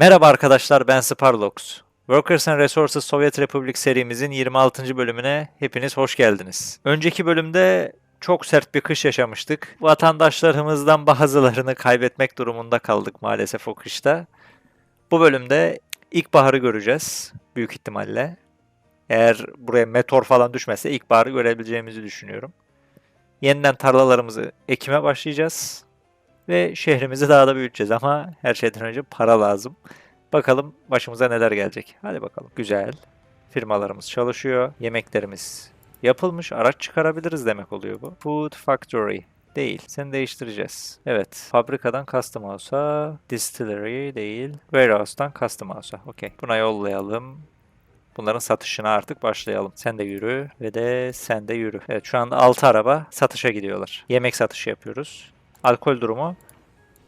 Merhaba arkadaşlar ben Sparlox. Workers and Resources Sovyet Republic serimizin 26. bölümüne hepiniz hoş geldiniz. Önceki bölümde çok sert bir kış yaşamıştık. Vatandaşlarımızdan bazılarını kaybetmek durumunda kaldık maalesef o kışta. Bu bölümde ilkbaharı göreceğiz büyük ihtimalle. Eğer buraya meteor falan düşmezse ilkbaharı görebileceğimizi düşünüyorum. Yeniden tarlalarımızı ekime başlayacağız. Ve şehrimizi daha da büyüteceğiz ama her şeyden önce para lazım. Bakalım başımıza neler gelecek. Hadi bakalım. Güzel. Firmalarımız çalışıyor. Yemeklerimiz yapılmış. Araç çıkarabiliriz demek oluyor bu. Food Factory. Değil. Seni değiştireceğiz. Evet. Fabrikadan custom house'a. Distillery değil. Warehouse'dan custom house'a. Okey. Buna yollayalım. Bunların satışına artık başlayalım. Sen de yürü ve de sen de yürü. Evet şu anda 6 araba satışa gidiyorlar. Yemek satışı yapıyoruz. Alkol durumu.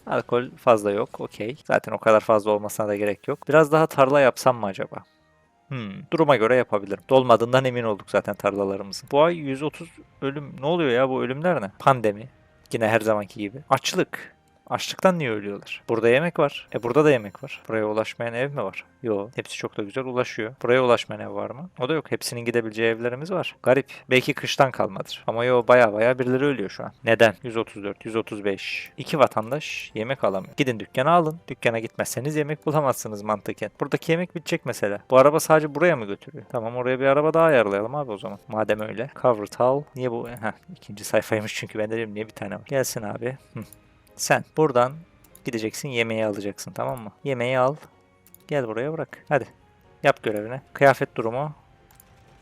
Alkol fazla yok. Okey. Zaten o kadar fazla olmasına da gerek yok. Biraz daha tarla yapsam mı acaba? Hmm, duruma göre yapabilirim. Dolmadığından emin olduk zaten tarlalarımızın. Bu ay 130 ölüm. Ne oluyor ya bu ölümler ne? Pandemi. Yine her zamanki gibi. Açlık. Açlıktan niye ölüyorlar? Burada yemek var. E burada da yemek var. Buraya ulaşmayan ev mi var? Yo. Hepsi çok da güzel ulaşıyor. Buraya ulaşmayan ev var mı? O da yok. Hepsinin gidebileceği evlerimiz var. Garip. Belki kıştan kalmadır. Ama yo baya baya birileri ölüyor şu an. Neden? 134, 135. İki vatandaş yemek alamıyor. Gidin dükkana alın. Dükkana gitmezseniz yemek bulamazsınız mantıken. Buradaki yemek bitecek mesela. Bu araba sadece buraya mı götürüyor? Tamam oraya bir araba daha ayarlayalım abi o zaman. Madem öyle. Cover towel. Niye bu? Heh, ikinci sayfaymış çünkü ben de dedim niye bir tane var. Gelsin abi. Sen buradan gideceksin yemeği alacaksın tamam mı? Yemeği al. Gel buraya bırak. Hadi. Yap görevini. Kıyafet durumu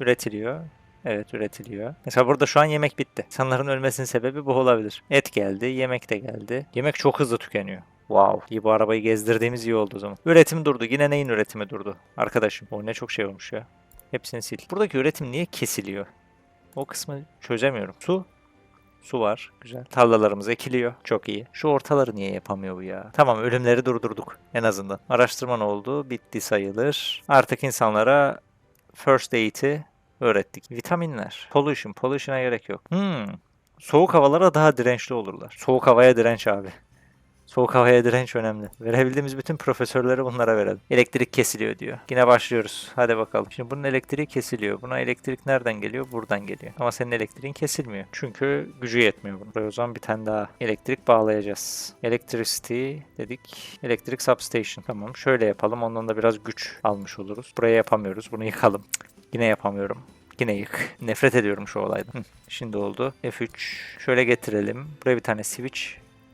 üretiliyor. Evet üretiliyor. Mesela burada şu an yemek bitti. İnsanların ölmesinin sebebi bu olabilir. Et geldi, yemek de geldi. Yemek çok hızlı tükeniyor. Wow. İyi bu arabayı gezdirdiğimiz iyi oldu o zaman. Üretim durdu. Yine neyin üretimi durdu? Arkadaşım o ne çok şey olmuş ya. Hepsini sil. Buradaki üretim niye kesiliyor? O kısmı çözemiyorum. Su Su var. Güzel. Tarlalarımız ekiliyor. Çok iyi. Şu ortaları niye yapamıyor bu ya? Tamam ölümleri durdurduk en azından. Araştırma ne oldu? Bitti sayılır. Artık insanlara first aid'i öğrettik. Vitaminler. Pollution. Pollution'a gerek yok. Hmm. Soğuk havalara daha dirençli olurlar. Soğuk havaya direnç abi. Soğuk havaya direnç önemli. Verebildiğimiz bütün profesörleri bunlara verelim. Elektrik kesiliyor diyor. Yine başlıyoruz. Hadi bakalım. Şimdi bunun elektriği kesiliyor. Buna elektrik nereden geliyor? Buradan geliyor. Ama senin elektriğin kesilmiyor. Çünkü gücü yetmiyor. Buraya o zaman bir tane daha elektrik bağlayacağız. Electricity dedik. Elektrik substation. Tamam. Şöyle yapalım. Ondan da biraz güç almış oluruz. Buraya yapamıyoruz. Bunu yıkalım. Yine yapamıyorum. Yine yık. Nefret ediyorum şu olaydan. Şimdi oldu. F3. Şöyle getirelim. Buraya bir tane switch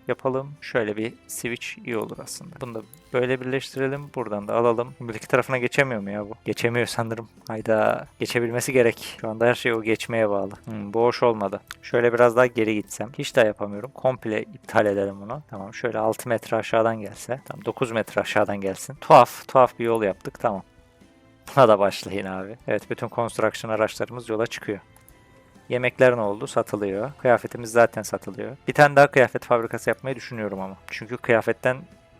yapalım. Şöyle bir switch iyi olur aslında. Bunu da böyle birleştirelim. Buradan da alalım. Öbürki tarafına geçemiyor mu ya bu? Geçemiyor sanırım. Hayda. Geçebilmesi gerek. Şu anda her şey o geçmeye bağlı. Hmm, bu hoş olmadı. Şöyle biraz daha geri gitsem. Hiç daha yapamıyorum. Komple iptal edelim bunu. Tamam şöyle 6 metre aşağıdan gelse. Tamam 9 metre aşağıdan gelsin. Tuhaf. Tuhaf bir yol yaptık. Tamam. Buna da başlayın abi. Evet bütün construction araçlarımız yola çıkıyor. Yemekler ne oldu? Satılıyor. Kıyafetimiz zaten satılıyor. Bir tane daha kıyafet fabrikası yapmayı düşünüyorum ama. Çünkü kıyafetten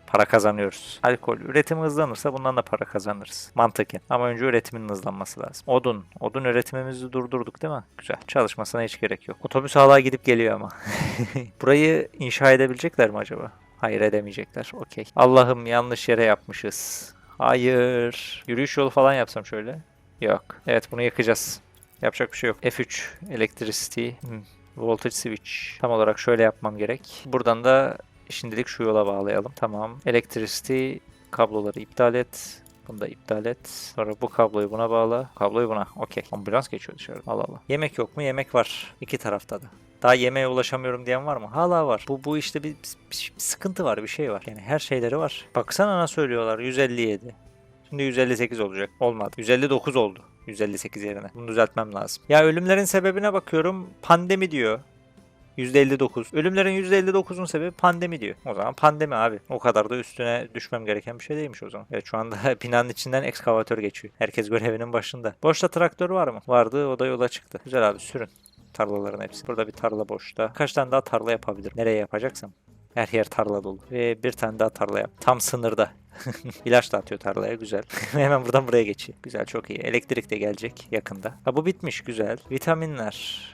para kazanıyoruz. Alkol üretimi hızlanırsa bundan da para kazanırız. Mantıken. Ama önce üretimin hızlanması lazım. Odun. Odun üretimimizi durdurduk değil mi? Güzel. Çalışmasına hiç gerek yok. Otobüs hala gidip geliyor ama. Burayı inşa edebilecekler mi acaba? Hayır edemeyecekler. Okey. Allah'ım yanlış yere yapmışız. Hayır. Yürüyüş yolu falan yapsam şöyle. Yok. Evet bunu yakacağız. Yapacak bir şey yok. F3 Electricity hmm, Voltage Switch. Tam olarak şöyle yapmam gerek. Buradan da şimdilik şu yola bağlayalım. Tamam. Electricity kabloları iptal et. Bunu da iptal et. Sonra bu kabloyu buna bağla. Kabloyu buna. Okey. Ambulans geçiyor dışarı. Allah Allah. Yemek yok mu? Yemek var. İki tarafta da. Daha yemeğe ulaşamıyorum diyen var mı? Hala var. Bu bu işte bir, bir- bir sıkıntı var, bir şey var. Yani her şeyleri var. Baksana nasıl söylüyorlar. 157. Şimdi 158 olacak. Olmadı. 159 oldu. 158 yerine. Bunu düzeltmem lazım. Ya ölümlerin sebebine bakıyorum. Pandemi diyor. %59. Ölümlerin %59'un sebebi pandemi diyor. O zaman pandemi abi. O kadar da üstüne düşmem gereken bir şey değilmiş o zaman. Evet şu anda binanın içinden ekskavatör geçiyor. Herkes görevinin başında. Boşta traktör var mı? Vardı o da yola çıktı. Güzel abi sürün. Tarlaların hepsi. Burada bir tarla boşta. Kaç tane daha tarla yapabilirim? Nereye yapacaksam? Her yer tarla dolu. Ve bir tane daha tarla yap. Tam sınırda. İlaç da atıyor tarlaya güzel. Hemen buradan buraya geçiyor. Güzel çok iyi. Elektrik de gelecek yakında. Ha bu bitmiş güzel. Vitaminler.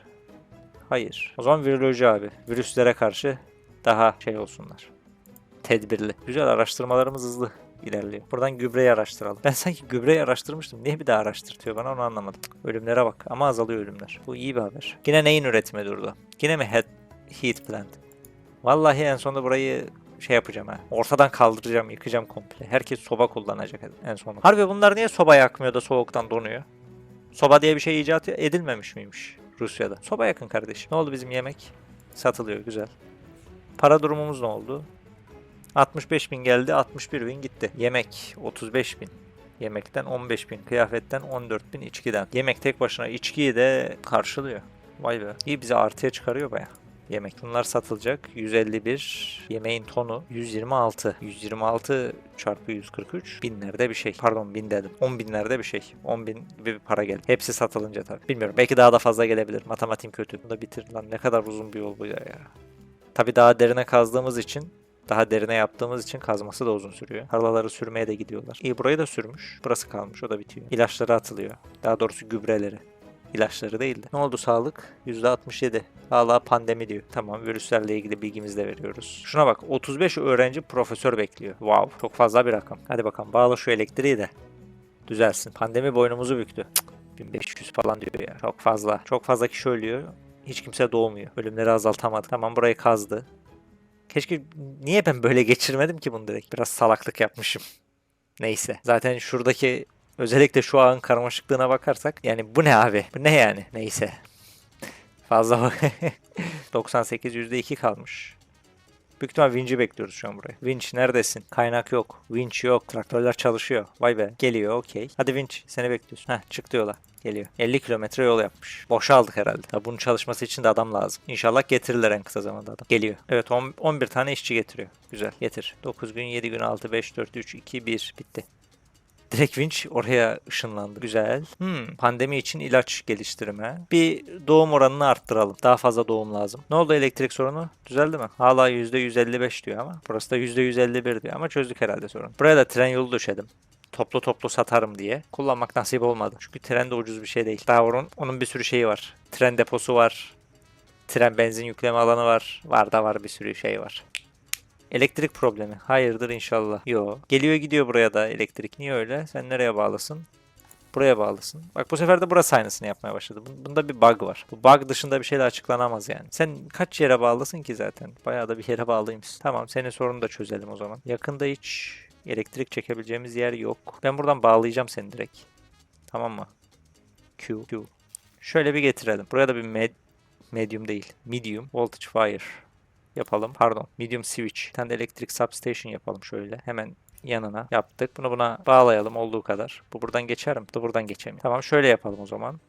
Hayır. O zaman viroloji abi. Virüslere karşı daha şey olsunlar. Tedbirli. Güzel araştırmalarımız hızlı. ilerliyor. Buradan gübreyi araştıralım. Ben sanki gübreyi araştırmıştım. Niye bir daha araştırtıyor bana onu anlamadım. Ölümlere bak ama azalıyor ölümler. Bu iyi bir haber. Yine neyin üretimi durdu? Yine mi head, heat plant? Vallahi en sonunda burayı şey yapacağım ha. Ortadan kaldıracağım, yıkacağım komple. Herkes soba kullanacak en sonunda. Harbi bunlar niye soba yakmıyor da soğuktan donuyor? Soba diye bir şey icat edilmemiş miymiş Rusya'da? Soba yakın kardeşim. Ne oldu bizim yemek? Satılıyor güzel. Para durumumuz ne oldu? 65 bin geldi, 61 bin gitti. Yemek 35 bin. Yemekten 15 bin, kıyafetten 14 bin, içkiden. Yemek tek başına içkiyi de karşılıyor. Vay be. İyi bizi artıya çıkarıyor baya. Yemek. Bunlar satılacak. 151. Yemeğin tonu 126. 126 çarpı 143. Binlerde bir şey. Pardon bin dedim. 10 binlerde bir şey. 10 bin bir para geldi. Hepsi satılınca tabii. Bilmiyorum. Belki daha da fazla gelebilir. Matematiğim kötü. Bunu da bitir. Lan ne kadar uzun bir yol bu ya. Tabii daha derine kazdığımız için daha derine yaptığımız için kazması da uzun sürüyor. Tarlaları sürmeye de gidiyorlar. İyi burayı da sürmüş. Burası kalmış. O da bitiyor. İlaçları atılıyor. Daha doğrusu gübreleri. İlaçları değildi. Ne oldu sağlık? %67. Hala pandemi diyor. Tamam virüslerle ilgili bilgimizi de veriyoruz. Şuna bak 35 öğrenci profesör bekliyor. Wow çok fazla bir rakam. Hadi bakalım bağla şu elektriği de. Düzelsin. Pandemi boynumuzu büktü. Cık, 1500 falan diyor ya. Çok fazla. Çok fazla kişi ölüyor. Hiç kimse doğmuyor. Ölümleri azaltamadı. Tamam burayı kazdı. Keşke niye ben böyle geçirmedim ki bunu direkt. Biraz salaklık yapmışım. Neyse. Zaten şuradaki özellikle şu ağın karmaşıklığına bakarsak yani bu ne abi? Bu ne yani? Neyse. Fazla bak. 98 %2 kalmış. Büyük ihtimal Winch'i bekliyoruz şu an buraya. Winch neredesin? Kaynak yok. Winch yok. Traktörler çalışıyor. Vay be. Geliyor okey. Hadi Winch seni bekliyorsun. Heh çıktı yola. Geliyor. 50 kilometre yol yapmış. Boşa aldık herhalde. Ya bunun çalışması için de adam lazım. İnşallah getirirler en kısa zamanda adam. Geliyor. Evet on- 11 tane işçi getiriyor. Güzel. Getir. 9 gün, 7 gün, 6, 5, 4, 3, 2, 1. Bitti. Direkt Winch oraya ışınlandı. Güzel. Hmm, pandemi için ilaç geliştirme. Bir doğum oranını arttıralım. Daha fazla doğum lazım. Ne oldu elektrik sorunu? Düzeldi mi? Hala %155 diyor ama. Burası da %151 diyor ama çözdük herhalde sorun. Buraya da tren yolu döşedim. Toplu toplu satarım diye. Kullanmak nasip olmadı. Çünkü tren de ucuz bir şey değil. Daha onun, onun bir sürü şeyi var. Tren deposu var. Tren benzin yükleme alanı var. Var da var bir sürü şey var. Elektrik problemi. Hayırdır inşallah. Yo. Geliyor gidiyor buraya da elektrik. Niye öyle? Sen nereye bağlısın? Buraya bağlısın. Bak bu sefer de burası aynısını yapmaya başladı. Bun- Bunda bir bug var. Bu bug dışında bir şeyle açıklanamaz yani. Sen kaç yere bağlısın ki zaten? Bayağı da bir yere bağlıymışsın. Tamam senin sorunu da çözelim o zaman. Yakında hiç elektrik çekebileceğimiz yer yok. Ben buradan bağlayacağım seni direkt. Tamam mı? Q. Q. Şöyle bir getirelim. Buraya da bir med- medium değil. Medium voltage wire yapalım. Pardon. Medium switch. Bir tane elektrik substation yapalım şöyle. Hemen yanına yaptık. Bunu buna bağlayalım olduğu kadar. Bu buradan geçer mi? Bu da buradan geçemiyor. Tamam şöyle yapalım o zaman.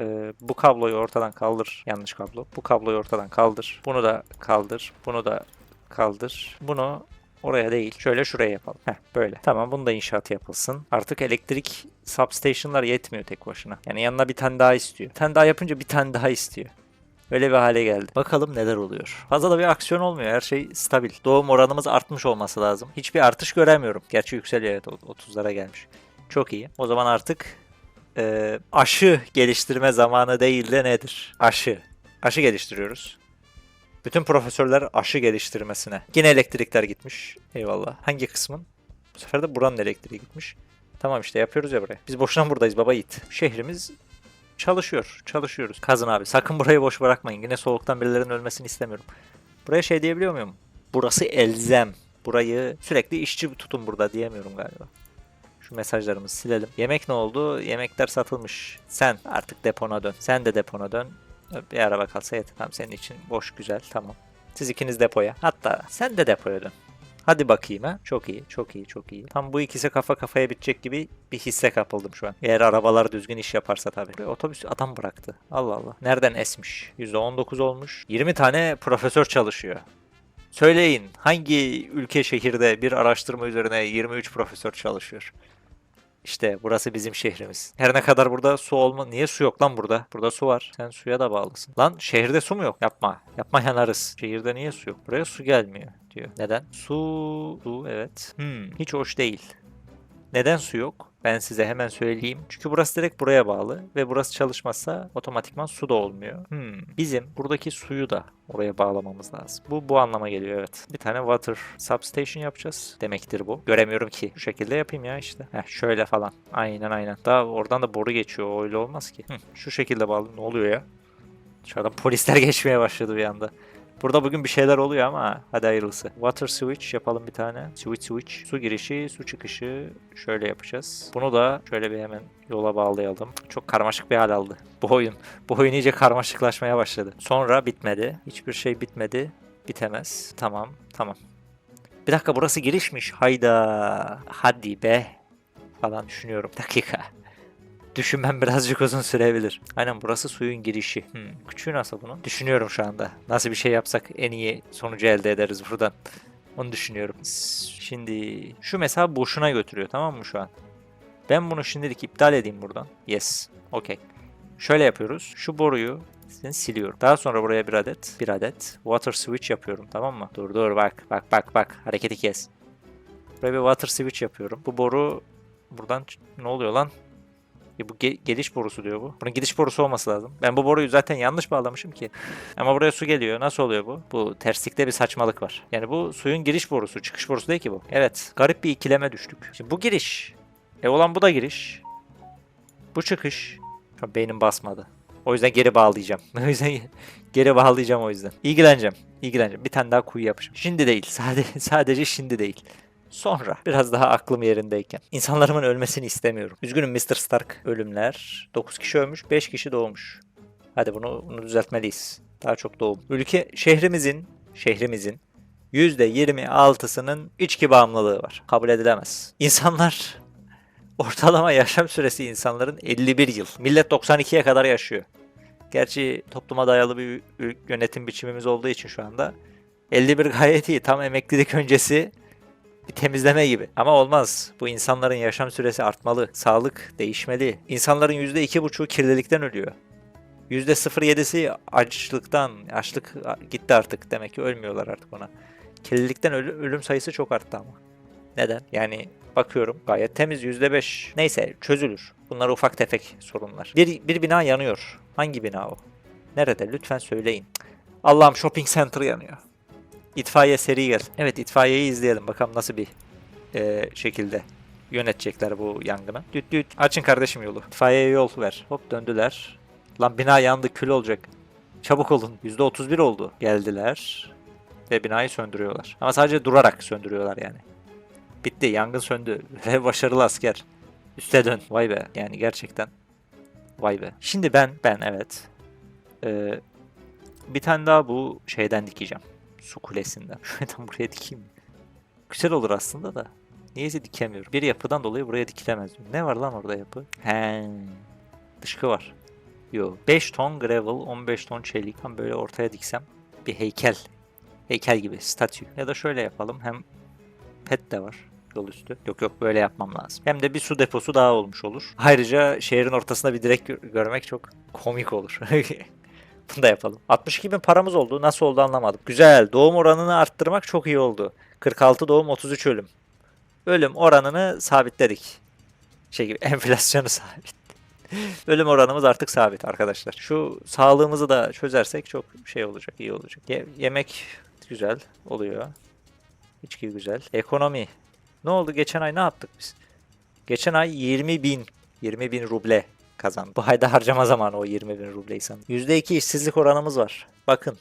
Ee, bu kabloyu ortadan kaldır. Yanlış kablo. Bu kabloyu ortadan kaldır. Bunu da kaldır. Bunu da kaldır. Bunu oraya değil. Şöyle şuraya yapalım. Heh, böyle. Tamam bunu da inşaatı yapılsın. Artık elektrik substation'lar yetmiyor tek başına. Yani yanına bir tane daha istiyor. Bir tane daha yapınca bir tane daha istiyor. Öyle bir hale geldi. Bakalım neler oluyor. Fazla da bir aksiyon olmuyor. Her şey stabil. Doğum oranımız artmış olması lazım. Hiçbir artış göremiyorum. Gerçi yükseliyor evet 30'lara gelmiş. Çok iyi. O zaman artık e, aşı geliştirme zamanı değil de nedir? Aşı. Aşı geliştiriyoruz. Bütün profesörler aşı geliştirmesine. Yine elektrikler gitmiş. Eyvallah. Hangi kısmın? Bu sefer de buranın elektriği gitmiş. Tamam işte yapıyoruz ya buraya. Biz boşuna buradayız baba yiğit. Şehrimiz çalışıyor. Çalışıyoruz. Kazın abi. Sakın burayı boş bırakmayın. Yine soğuktan birilerinin ölmesini istemiyorum. Buraya şey diyebiliyor muyum? Burası elzem. Burayı sürekli işçi tutun burada diyemiyorum galiba. Şu mesajlarımızı silelim. Yemek ne oldu? Yemekler satılmış. Sen artık depona dön. Sen de depona dön. Bir araba kalsa yeter. Tamam senin için boş güzel tamam. Siz ikiniz depoya. Hatta sen de depoya dön. Hadi bakayım ha. Çok iyi, çok iyi, çok iyi. Tam bu ikisi kafa kafaya bitecek gibi bir hisse kapıldım şu an. Eğer arabalar düzgün iş yaparsa tabii. Buraya otobüs adam bıraktı. Allah Allah. Nereden esmiş? %19 olmuş. 20 tane profesör çalışıyor. Söyleyin hangi ülke şehirde bir araştırma üzerine 23 profesör çalışıyor? İşte burası bizim şehrimiz. Her ne kadar burada su olma... Niye su yok lan burada? Burada su var. Sen suya da bağlısın. Lan şehirde su mu yok? Yapma. Yapma yanarız. Şehirde niye su yok? Buraya su gelmiyor diyor. Neden? Su... Su evet. Hmm, hiç hoş değil. Neden su yok? Ben size hemen söyleyeyim. Çünkü burası direkt buraya bağlı ve burası çalışmazsa otomatikman su da olmuyor. Hmm. Bizim buradaki suyu da oraya bağlamamız lazım. Bu bu anlama geliyor evet. Bir tane water substation yapacağız demektir bu. Göremiyorum ki. Şu şekilde yapayım ya işte. Heh, şöyle falan. Aynen aynen. Daha oradan da boru geçiyor. Öyle olmaz ki. Hı, şu şekilde bağlı. Ne oluyor ya? Dışarıdan polisler geçmeye başladı bir anda. Burada bugün bir şeyler oluyor ama hadi hayırlısı. Water switch yapalım bir tane. Switch switch. Su girişi, su çıkışı şöyle yapacağız. Bunu da şöyle bir hemen yola bağlayalım. Çok karmaşık bir hal aldı. Bu oyun. Bu oyun iyice karmaşıklaşmaya başladı. Sonra bitmedi. Hiçbir şey bitmedi. Bitemez. Tamam, tamam. Bir dakika burası girişmiş. Hayda. Hadi be. Falan düşünüyorum. Dakika. Düşünmem birazcık uzun sürebilir. Aynen burası suyun girişi. Hmm, küçüğü nasıl bunun? Düşünüyorum şu anda. Nasıl bir şey yapsak en iyi sonucu elde ederiz buradan. Onu düşünüyorum. Şimdi şu mesela boşuna götürüyor tamam mı şu an? Ben bunu şimdilik iptal edeyim buradan. Yes. Okey. Şöyle yapıyoruz. Şu boruyu siliyorum. Daha sonra buraya bir adet, bir adet water switch yapıyorum tamam mı? Dur dur bak bak bak bak hareketi kes. Buraya bir water switch yapıyorum. Bu boru buradan ne oluyor lan? Ya bu ge- geliş borusu diyor bu. Bunun gidiş borusu olması lazım. Ben bu boruyu zaten yanlış bağlamışım ki. Ama buraya su geliyor. Nasıl oluyor bu? Bu terslikte bir saçmalık var. Yani bu suyun giriş borusu, çıkış borusu değil ki bu. Evet, garip bir ikileme düştük. Şimdi bu giriş. E olan bu da giriş. Bu çıkış. Şu beynim basmadı. O yüzden geri bağlayacağım. O yüzden geri bağlayacağım o yüzden. İlgileneceğim. İlgileneceğim. Bir tane daha kuyu yapacağım. Şimdi değil. Sadece, sadece şimdi değil. Sonra biraz daha aklım yerindeyken. İnsanlarımın ölmesini istemiyorum. Üzgünüm Mr. Stark. Ölümler. 9 kişi ölmüş, 5 kişi doğmuş. Hadi bunu, bunu düzeltmeliyiz. Daha çok doğum. Ülke şehrimizin şehrimizin %26'sının içki bağımlılığı var. Kabul edilemez. İnsanlar ortalama yaşam süresi insanların 51 yıl. Millet 92'ye kadar yaşıyor. Gerçi topluma dayalı bir yönetim biçimimiz olduğu için şu anda 51 gayet iyi. Tam emeklilik öncesi bir temizleme gibi. Ama olmaz. Bu insanların yaşam süresi artmalı. Sağlık değişmeli. İnsanların %2,5'u kirlilikten ölüyor. %07'si açlıktan, açlık gitti artık. Demek ki ölmüyorlar artık ona. Kirlilikten ölü- ölüm sayısı çok arttı ama. Neden? Yani bakıyorum gayet temiz %5. Neyse çözülür. Bunlar ufak tefek sorunlar. Bir, bir bina yanıyor. Hangi bina o? Nerede? Lütfen söyleyin. Allah'ım shopping center yanıyor. İtfaiye seri gel. Evet itfaiyeyi izleyelim. Bakalım nasıl bir e, şekilde yönetecekler bu yangını. Düt düt. Açın kardeşim yolu. İtfaiyeye yol ver. Hop döndüler. Lan bina yandı kül olacak. Çabuk olun. %31 oldu. Geldiler. Ve binayı söndürüyorlar. Ama sadece durarak söndürüyorlar yani. Bitti. Yangın söndü. Ve başarılı asker. Üste dön. Vay be. Yani gerçekten. Vay be. Şimdi ben, ben evet. Ee, bir tane daha bu şeyden dikeceğim. Su kulesinden. Şuradan buraya dikeyim. mi? Güzel olur aslında da. Niyeyse dikemiyorum. Bir yapıdan dolayı buraya dikilemez. Ne var lan orada yapı? He. Dışkı var. Yo. 5 ton gravel, 15 ton çelik. Hem böyle ortaya diksem bir heykel. Heykel gibi, statü. Ya da şöyle yapalım. Hem pet de var yol üstü. Yok yok böyle yapmam lazım. Hem de bir su deposu daha olmuş olur. Ayrıca şehrin ortasında bir direk gö- görmek çok komik olur. Da yapalım. 62 bin paramız oldu. Nasıl oldu anlamadım. Güzel. Doğum oranını arttırmak çok iyi oldu. 46 doğum 33 ölüm. Ölüm oranını sabitledik. Şey gibi enflasyonu sabit. Ölüm oranımız artık sabit arkadaşlar. Şu sağlığımızı da çözersek çok şey olacak, iyi olacak. Ye- yemek güzel oluyor. İçki güzel. Ekonomi. Ne oldu? Geçen ay ne yaptık biz? Geçen ay 20 bin, 20 bin ruble kazandık. Bu ayda harcama zamanı o 20 bin rubleyi sanırım. %2 işsizlik oranımız var. Bakın.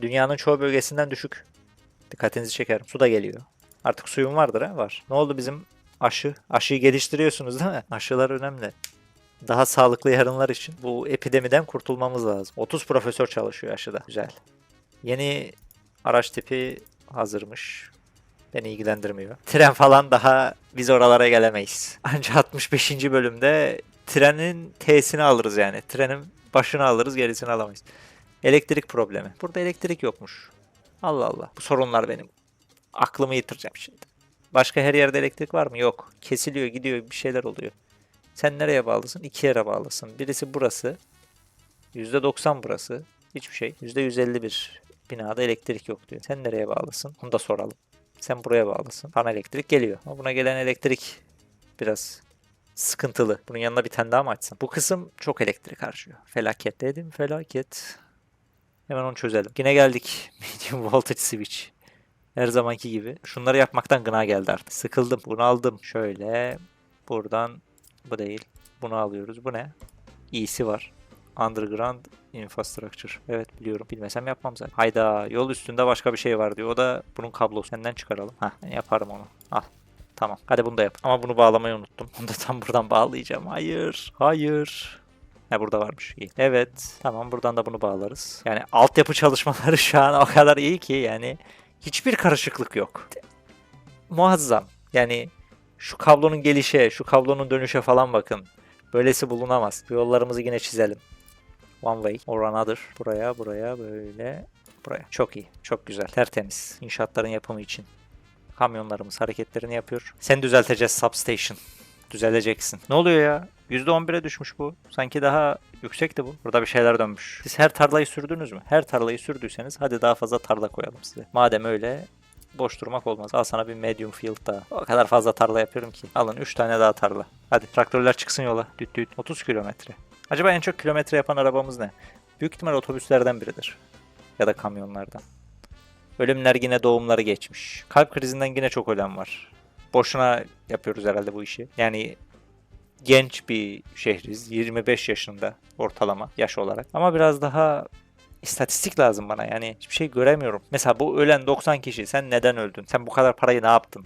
Dünyanın çoğu bölgesinden düşük. Dikkatinizi çekerim. Su da geliyor. Artık suyun vardır ha? Var. Ne oldu bizim aşı? Aşıyı geliştiriyorsunuz değil mi? Aşılar önemli. Daha sağlıklı yarınlar için bu epidemiden kurtulmamız lazım. 30 profesör çalışıyor aşıda. Güzel. Yeni araç tipi hazırmış. Beni ilgilendirmiyor. Tren falan daha biz oralara gelemeyiz. Ancak 65. bölümde trenin T'sini alırız yani. Trenin başını alırız gerisini alamayız. Elektrik problemi. Burada elektrik yokmuş. Allah Allah. Bu sorunlar benim. Aklımı yitireceğim şimdi. Başka her yerde elektrik var mı? Yok. Kesiliyor gidiyor bir şeyler oluyor. Sen nereye bağlısın? İki yere bağlısın. Birisi burası. %90 burası. Hiçbir şey. %151 binada elektrik yok diyor. Sen nereye bağlısın? Onu da soralım. Sen buraya bağlısın. Sana elektrik geliyor. Ama buna gelen elektrik biraz sıkıntılı. Bunun yanına bir tane daha mı açsam? Bu kısım çok elektrik harcıyor. Felaket dedim felaket. Hemen onu çözelim. Yine geldik. Medium voltage switch. Her zamanki gibi. Şunları yapmaktan gına geldi artık. Sıkıldım. Bunu aldım. Şöyle. Buradan. Bu değil. Bunu alıyoruz. Bu ne? İyisi var. Underground Infrastructure. Evet biliyorum. Bilmesem yapmam zaten. Hayda. Yol üstünde başka bir şey var diyor. O da bunun kablosu. Senden çıkaralım. Hah yaparım onu. Al. Tamam. Hadi bunu da yap. Ama bunu bağlamayı unuttum. Bunu da tam buradan bağlayacağım. Hayır. Hayır. Ha burada varmış. İyi. Evet. Tamam buradan da bunu bağlarız. Yani altyapı çalışmaları şu an o kadar iyi ki yani hiçbir karışıklık yok. Muazzam. Yani şu kablonun gelişe, şu kablonun dönüşe falan bakın. Böylesi bulunamaz. Bu Yollarımızı yine çizelim. One way or another. Buraya, buraya, böyle. Buraya. Çok iyi. Çok güzel. Tertemiz. İnşaatların yapımı için. Kamyonlarımız hareketlerini yapıyor. Sen düzelteceğiz substation. Düzeleceksin. Ne oluyor ya? %11'e düşmüş bu. Sanki daha yüksekti bu. Burada bir şeyler dönmüş. Siz her tarlayı sürdünüz mü? Her tarlayı sürdüyseniz hadi daha fazla tarla koyalım size. Madem öyle boş durmak olmaz. Al sana bir medium field daha. O kadar fazla tarla yapıyorum ki. Alın 3 tane daha tarla. Hadi traktörler çıksın yola. Düt düt. 30 kilometre. Acaba en çok kilometre yapan arabamız ne? Büyük ihtimal otobüslerden biridir. Ya da kamyonlardan. Ölümler yine doğumları geçmiş. Kalp krizinden yine çok ölen var. Boşuna yapıyoruz herhalde bu işi. Yani genç bir şehriz. 25 yaşında ortalama yaş olarak. Ama biraz daha istatistik lazım bana yani hiçbir şey göremiyorum. Mesela bu ölen 90 kişi sen neden öldün? Sen bu kadar parayı ne yaptın?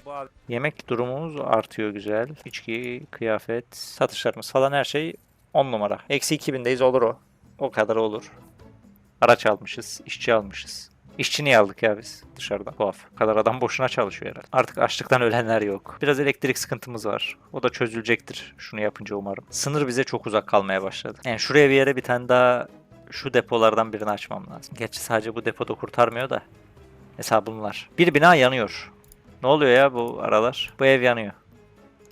Yemek durumumuz artıyor güzel. İçki, kıyafet, satışlarımız falan her şey 10 numara. Eksi 2000'deyiz olur o. O kadar olur. Araç almışız, işçi almışız. İşçi niye aldık ya biz dışarıdan? Tuhaf. Bu kadar adam boşuna çalışıyor herhalde. Artık açlıktan ölenler yok. Biraz elektrik sıkıntımız var. O da çözülecektir şunu yapınca umarım. Sınır bize çok uzak kalmaya başladı. Yani şuraya bir yere bir tane daha şu depolardan birini açmam lazım. Gerçi sadece bu depoda kurtarmıyor da. Mesela bunlar. Bir bina yanıyor. Ne oluyor ya bu aralar? Bu ev yanıyor.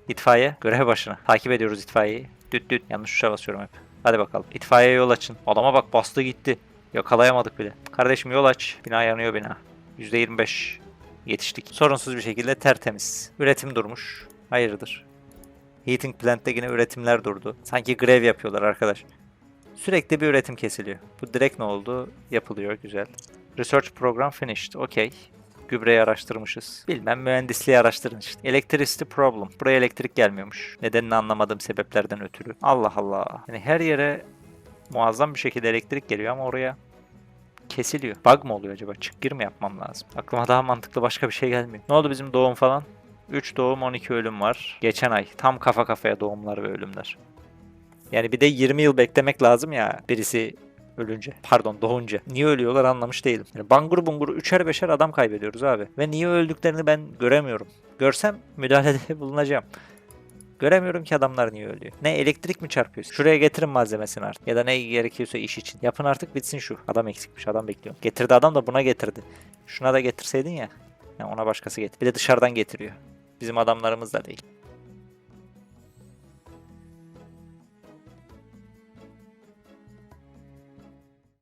İtfaiye görev başına. Takip ediyoruz itfaiyeyi. Düt düt. Yanlış tuşa basıyorum hep. Hadi bakalım. İtfaiye yol açın. Adama bak bastı gitti. Yakalayamadık bile. Kardeşim yol aç. Bina yanıyor bina. %25 yetiştik. Sorunsuz bir şekilde tertemiz. Üretim durmuş. Hayırdır? Heating plant'te yine üretimler durdu. Sanki grev yapıyorlar arkadaş. Sürekli bir üretim kesiliyor. Bu direkt ne oldu? Yapılıyor. Güzel. Research program finished. Okey. Gübreyi araştırmışız. Bilmem mühendisliği araştırın işte. Electricity problem. Buraya elektrik gelmiyormuş. Nedenini anlamadığım sebeplerden ötürü. Allah Allah. Yani her yere muazzam bir şekilde elektrik geliyor ama oraya kesiliyor. Bug mı oluyor acaba? Çık gir mi yapmam lazım? Aklıma daha mantıklı başka bir şey gelmiyor. Ne oldu bizim doğum falan? 3 doğum 12 ölüm var. Geçen ay tam kafa kafaya doğumlar ve ölümler. Yani bir de 20 yıl beklemek lazım ya birisi ölünce. Pardon doğunca. Niye ölüyorlar anlamış değilim. Yani bangur bungur üçer beşer adam kaybediyoruz abi. Ve niye öldüklerini ben göremiyorum. Görsem müdahalede bulunacağım. Göremiyorum ki adamlar niye ölüyor. Ne elektrik mi çarpıyor? Şuraya getirin malzemesini artık. Ya da ne gerekiyorsa iş için. Yapın artık bitsin şu. Adam eksikmiş adam bekliyor. Getirdi adam da buna getirdi. Şuna da getirseydin ya. Yani ona başkası getir. Bir de dışarıdan getiriyor. Bizim adamlarımız da değil.